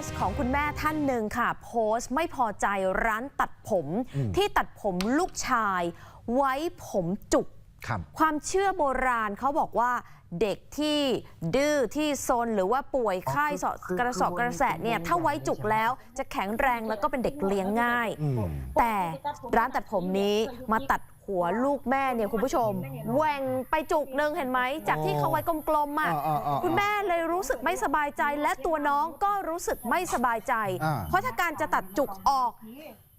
สต์ของคุณแม่ท่านหนึ่งค่ะ โพสต์ไม่พอใจร้านตัดผมอืมที่ตัดผมลูกชาย ไว้ผมจุกครับความเชื่อโบราณเขาบอกว่าเด็กที่ดื้อที่ซนหรือว่าป่วยไข้เสาะกระสอบกระแสะเนี่ยถ้าไว้จุกแล้วจะแข็งแรงแล้วก็เป็นเด็กเลี้ยงง่ายอืมแต่ร้านตัดผมนี้มาตัด หัวลูกแม่เนี่ยคุณผู้ชมแหว่งไปจุกหนึ่งเห็นไหมจากที่เขาไว้กลมๆอะอ่าอ่าอ่าคุณแม่เลยรู้สึกไม่สบายใจ และตัวน้องก็รู้สึกไม่สบายใจ อ่า เพราะถ้าการจะตัดจุกออก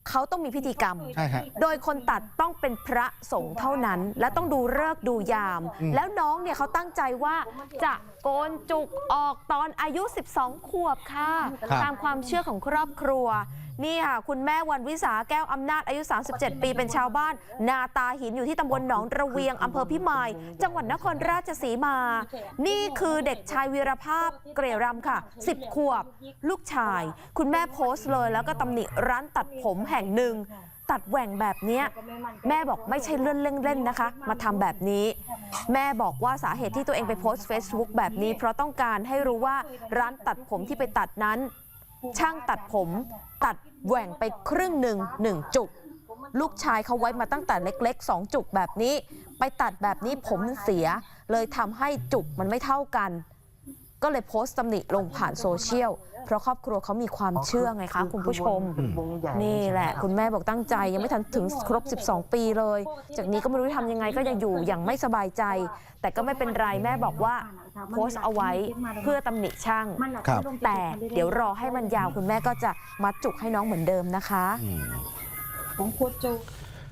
เขาต้องมีพิธีกรรม ใช่ฮะ โดยคนตัดต้องเป็นพระสงฆ์เท่านั้น และต้องดูเลิกษ์ดูยาม อืม แล้วน้องเนี่ยเขาตั้งใจว่าจะโกนจุกออกตอนอายุ 12 ขวบค่ะ ตามความเชื่อของครอบครัว นี่ค่ะ คุณแม่วันวิสาแก้วอำนาจอายุ 37 ปีเป็นชาวบ้าน นาตาหินอยู่ที่ตำบลหนองระเวียงอำเภอพิมาย จังหวัดนครราชสีมา นี่คือเด็กชายวีรภาพเกรรำค่ะ 10 ขวบ ลูกชาย คุณแม่โพสต์เลย แล้วก็ตำหนิร้านตัดผมแห่งหนึ่ง ตัดแหว่งแบบเนี้ยแม่บอกไม่ใช่เลื่อนเล่นๆนะคะ มาทำแบบนี้ แม่บอกว่าสาเหตุที่ตัวเองไปโพสต์ Facebook แบบนี้ เพราะต้องการให้รู้ว่าร้านตัดผมที่ไปตัดนั้น ช่างตัดผมตัดแหว่งไปครึ่งหนึ่งหนึ่งจุก ลูกชายเขาไว้มาตั้งแต่เล็กๆสองจุกแบบนี้ ไปตัดแบบนี้ผมเสีย เลยทำให้จุกมันไม่เท่ากัน ก็เลยโพสต์ตำหนิลงผ่านโซเชียล เพราะครอบครัวเขามีความเชื่อไงคะคุณผู้ชม นี่แหละ คุณแม่บอกตั้งใจ ยังไม่ทันถึงครบ 12 ปีเลย จากนี้ก็ไม่รู้จะทำยังไงก็ยังอยู่อย่างไม่สบายใจ แต่ก็ไม่เป็นไรแม่บอกว่าโพสต์เอาไว้เพื่อตำหนิช่าง ครับแต่เดี๋ยวรอให้มันยาวคุณแม่ก็จะมัดจุกให้น้องเหมือนเดิมนะคะอืมของโคตรโจ